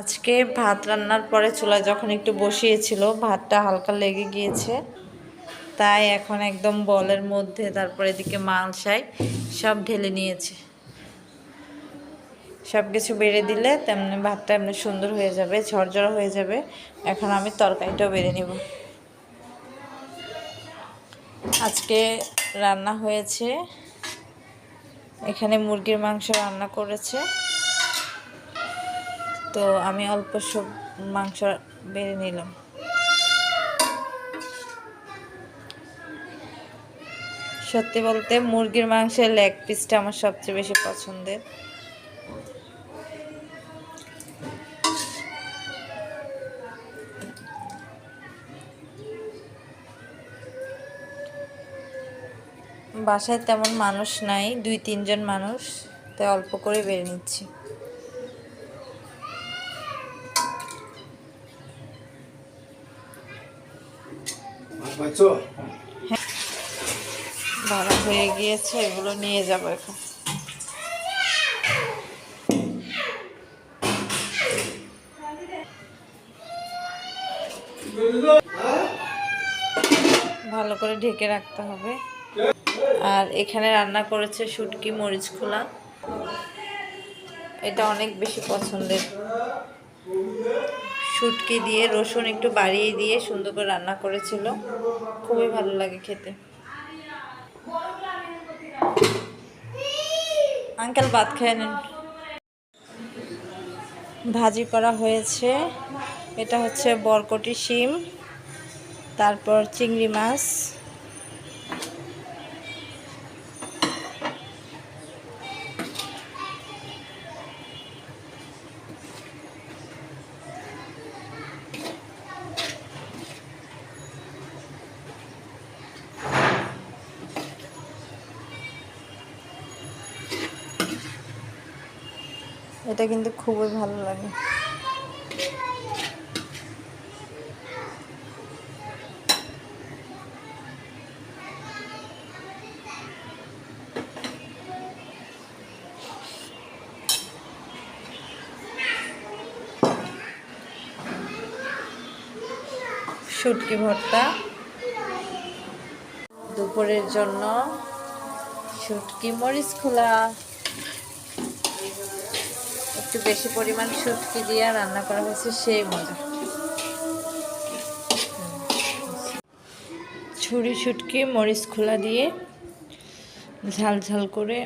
আজকে ভাত রান্নার পরে চুলায় যখন একটু বসিয়েছিল, ভাতটা হালকা লেগে গিয়েছে। তাই এখন একদম বলের মধ্যে, তারপরে এদিকে মালসাই সব ঢেলে নিয়েছে। সব কিছু বেড়ে দিলে তেমনি ভাতটা এমনি সুন্দর হয়ে যাবে, ঝরঝরা হয়ে যাবে। এখন আমি তরকারিটাও বেড়ে নিব। আজকে রান্না হয়েছে, এখানে মুরগির মাংস রান্না করেছে। তো আমি অল্প সব মাংস বেড়ে নিলাম। সত্যি বলতে মুরগির মাংসের লেগ পিসটা আমার সবচেয়ে বেশি পছন্দের। বাসায় তেমন মানুষ নাই, দুই তিনজন মানুষ, তাই অল্প করে বেড়ে নিচ্ছি। ভাড়া হয়ে গিয়েছে, এগুলো নিয়ে যাব এখন। ভালো করে ঢেকে রাখতে হবে। আর এখানে রান্না করেছে শুটকি মরিচ খোলা। এটা অনেক বেশি পছন্দের। শুটকি দিয়ে রসুন একটু বাড়িয়ে দিয়ে সুন্দর করে রান্না করেছিল। খুবই ভালো লাগে খেতে। আঙ্কেল ভাত খেয়ে নেন। ভাজি করা হয়েছে। এটা হচ্ছে বরকটি শিম, তারপর চিংড়ি মাছ। এটা কিন্তু খুবই ভালো লাগে। শুটকি ভর্তা। দুপুরের জন্য শুটকি মরিচ খোলা। একটু বেশি পরিমাণ শুটকি দিয়ে রান্না করা হয়েছে, সেই মজা। ছুরি, শুটকি, মরিচ, খোলা দিয়ে ঝাল ঝাল করে